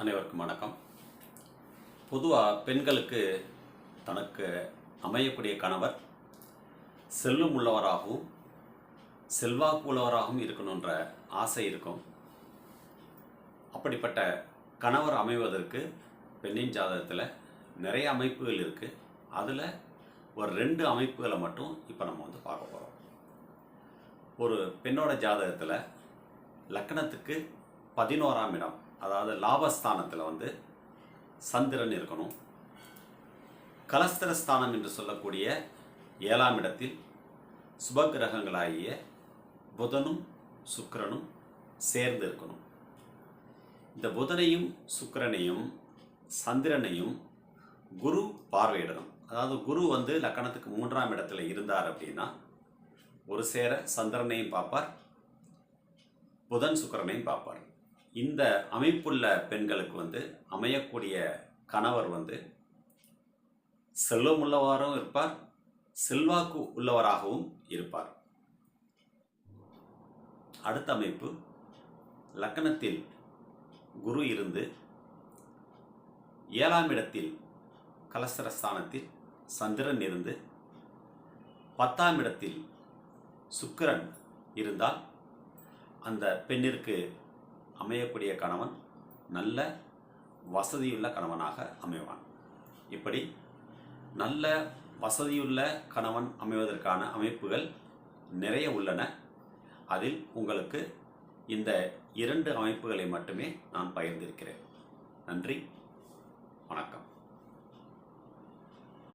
அனைவருக்கும் வணக்கம். பொதுவாக பெண்களுக்கு தனக்கு அமையக்கூடிய கணவர் செல்லும் உள்ளவராகவும் செல்வாக்கு உள்ளவராகவும் இருக்கணுன்ற ஆசை இருக்கும். அப்படிப்பட்ட கணவர் அமைவதற்கு பெண்ணின் ஜாதகத்தில் நிறைய அமைப்புகள் இருக்குது அதில் ஒரு ரெண்டு அமைப்புகளை மட்டும் இப்போ நம்ம வந்து பார்க்க போகிறோம் ஒரு பெண்ணோட ஜாதகத்தில் லக்கணத்துக்கு பதினோராம் இடம். அதாவது லாபஸ்தானத்தில் வந்து சந்திரன் இருக்கணும். கலஸ்தரஸ்தானம் என்று சொல்லக்கூடிய ஏழாம் இடத்தில் சுபகிரகங்களாகிய புதனும் சுக்கிரனும் சேர்ந்து இருக்கணும். இந்த புதனையும் சுக்கரனையும் சந்திரனையும் குரு பார்வையிடணும். அதாவது குரு வந்து லக்கணத்துக்கு மூன்றாம் இடத்துல இருந்தார் அப்படின்னா ஒரு சேர சந்திரனையும் பார்ப்பார் புதன் சுக்கிரனையும் பார்ப்பார். இந்த அமைப்புள்ள பெண்களுக்கு வந்து அமையக்கூடிய கணவர் வந்து செல்வம் உள்ளவாரும் இருப்பார் செல்வாக்கு உள்ளவராகவும் இருப்பார். அடுத்த அமைப்பு லக்கணத்தில் குரு இருந்து ஏழாம் இடத்தில் கலசரஸ்தானத்தில் சந்திரன் இருந்து பத்தாம் இடத்தில் சுக்கிரன் இருந்தால் அந்த பெண்ணிற்கு அமையக்கூடிய கணவன் நல்ல வசதியுள்ள கணவனாக அமைவான். இப்படி நல்ல வசதியுள்ள கணவன் அமைவதற்கான அமைப்புகள் நிறைய உள்ளன. அதில் உங்களுக்கு இந்த இரண்டு அமைப்புகளை மட்டுமே நான் பகிர்ந்திருக்கிறேன். நன்றி. வணக்கம்.